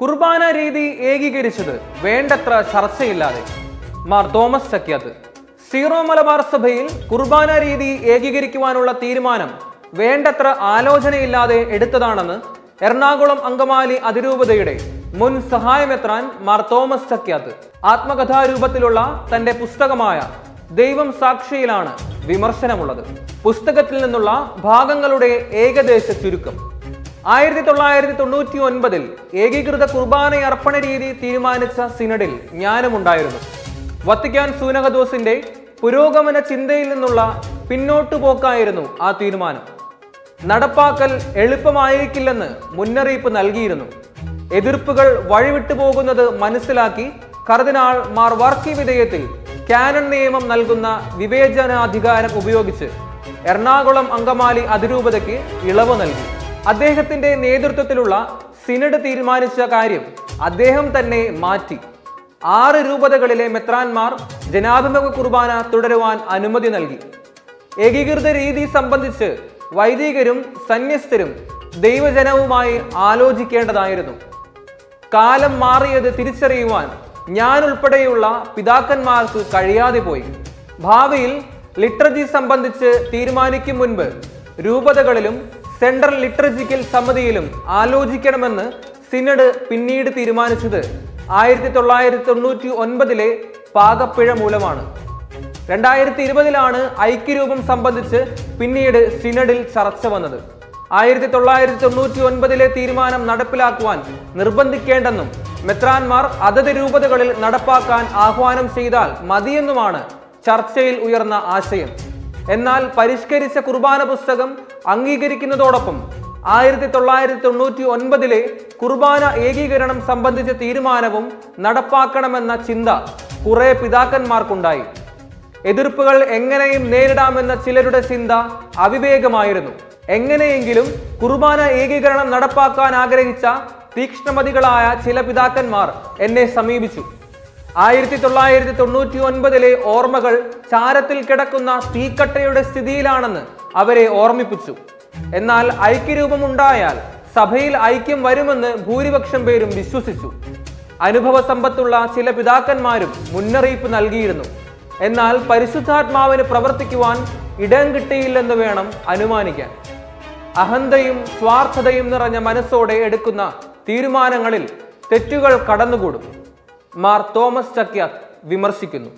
കുർബാന രീതി ഏകീകരിച്ചത് വേണ്ടത്ര ചർച്ചയില്ലാതെ. മാർ തോമസ് ചക്യാത്ത് സീറോ മലബാർ സഭയിൽ കുർബാന രീതി ഏകീകരിക്കുവാനുള്ള തീരുമാനം വേണ്ടത്ര ആലോചനയില്ലാതെ എടുത്തതാണെന്ന് എറണാകുളം അങ്കമാലി അതിരൂപതയുടെ മുൻ സഹായമെത്രാൻ മാർ തോമസ് ചക്യാത്ത് ആത്മകഥാരൂപത്തിലുള്ള തന്റെ പുസ്തകമായ ദൈവം സാക്ഷിയിലാണ് വിമർശനമുള്ളത്. പുസ്തകത്തിൽ നിന്നുള്ള ഭാഗങ്ങളുടെ ഏകദേശ ചുരുക്കം. ആയിരത്തി തൊള്ളായിരത്തി തൊണ്ണൂറ്റി ഒൻപതിൽ ഏകീകൃത കുർബാന അർപ്പണ രീതി തീരുമാനിച്ച സിനഡിൽ ജ്ഞാനമുണ്ടായിരുന്നു വത്തിക്കാൻ സൂനകദോസിന്റെ പുരോഗമന ചിന്തയിൽ നിന്നുള്ള പിന്നോട്ടുപോക്കായിരുന്നു ആ തീരുമാനം. നടപ്പാക്കൽ എളുപ്പമായിരിക്കില്ലെന്ന് മുന്നറിയിപ്പ് നൽകിയിരുന്നു. എതിർപ്പുകൾ വഴിവിട്ടു പോകുന്നത് മനസ്സിലാക്കി കർദിനാൾ മാർ വർക്കി വിധേയത്തിൽ കാനൺ നിയമം നൽകുന്ന വിവേചനാധികാരം ഉപയോഗിച്ച് എറണാകുളം അങ്കമാലി അതിരൂപതയ്ക്ക് ഇളവ് നൽകി. അദ്ദേഹത്തിന്റെ നേതൃത്വത്തിലുള്ള സിനഡ് തീരുമാനിച്ച കാര്യം അദ്ദേഹം തന്നെ മാറ്റി. ആറ് രൂപതകളിലെ മെത്രാൻമാർ ജനാഭിമുഖ കുർബാന തുടരുവാൻ അനുമതി നൽകി. ഏകീകൃത രീതി സംബന്ധിച്ച് വൈദികരും സന്യസ്തരും ദൈവജനവുമായി ആലോചിക്കേണ്ടതായിരുന്നു. കാലം മാറിയത് തിരിച്ചറിയുവാൻ ഞാൻ ഉൾപ്പെടെയുള്ള പിതാക്കന്മാർക്ക് കഴിയാതെ പോയി. ഭാവിയിൽ ലിറ്റർജി സംബന്ധിച്ച് തീരുമാനിക്കും മുൻപ് രൂപതകളിലും സെൻട്രൽ ലിറ്ററജിക്കൽ സമിതിയിലും ആലോചിക്കണമെന്ന് സിനഡ് പിന്നീട് തീരുമാനിച്ചത് ആയിരത്തി തൊള്ളായിരത്തി തൊണ്ണൂറ്റി ഒൻപതിലെ പാകപ്പിഴ മൂലമാണ്. രണ്ടായിരത്തി ഇരുപതിലാണ് ഐക്യരൂപം സംബന്ധിച്ച് പിന്നീട് സിനഡിൽ ചർച്ച വന്നത്. ആയിരത്തി തൊള്ളായിരത്തി തൊണ്ണൂറ്റി ഒൻപതിലെ തീരുമാനം നടപ്പിലാക്കുവാൻ നിർബന്ധിക്കേണ്ടെന്നും മെത്രാൻമാർ അതത് രൂപതകളിൽ നടപ്പാക്കാൻ ആഹ്വാനം ചെയ്താൽ മതിയെന്നുമാണ് ചർച്ചയിൽ ഉയർന്ന ആശയം. എന്നാൽ പരിഷ്കരിച്ച കുർബാന പുസ്തകം അംഗീകരിക്കുന്നതോടൊപ്പം ആയിരത്തി തൊള്ളായിരത്തി തൊണ്ണൂറ്റി ഒൻപതിലെ കുർബാന ഏകീകരണം സംബന്ധിച്ച തീരുമാനവും നടപ്പാക്കണമെന്ന ചിന്ത കുറെ പിതാക്കന്മാർക്കുണ്ടായി. എതിർപ്പുകൾ എങ്ങനെയും നേരിടാമെന്ന ചിലരുടെ ചിന്ത അവിവേകമായിരുന്നു. എങ്ങനെയെങ്കിലും കുർബാന ഏകീകരണം നടപ്പാക്കാൻ ആഗ്രഹിച്ച തീക്ഷ്ണമതികളായ ചില പിതാക്കന്മാർ എന്നെ സമീപിച്ചു. ആയിരത്തി തൊള്ളായിരത്തി തൊണ്ണൂറ്റി ഒൻപതിലെ ഓർമ്മകൾ ചാരത്തിൽ കിടക്കുന്ന തീക്കട്ടയുടെ സ്ഥിതിയിലാണെന്ന് അവരെ ഓർമ്മിപ്പിച്ചു. എന്നാൽ ഐക്യരൂപം ഉണ്ടായാൽ സഭയിൽ ഐക്യം വരുമെന്ന് ഭൂരിപക്ഷം പേരും വിശ്വസിച്ചു. അനുഭവ സമ്പത്തുള്ള ചില പിതാക്കന്മാരും മുന്നറിയിപ്പ് നൽകിയിരുന്നു. എന്നാൽ പരിശുദ്ധാത്മാവിന് പ്രവർത്തിക്കുവാൻ ഇടം കിട്ടിയില്ലെന്ന് വേണം അനുമാനിക്കാൻ. അഹന്തയും സ്വാർത്ഥതയും നിറഞ്ഞ മനസ്സോടെ എടുക്കുന്ന തീരുമാനങ്ങളിൽ തെറ്റുകൾ കടന്നുകൂടും. മാർ തോമസ് ചക്യാത്ത് വിമർശിക്കുന്നു.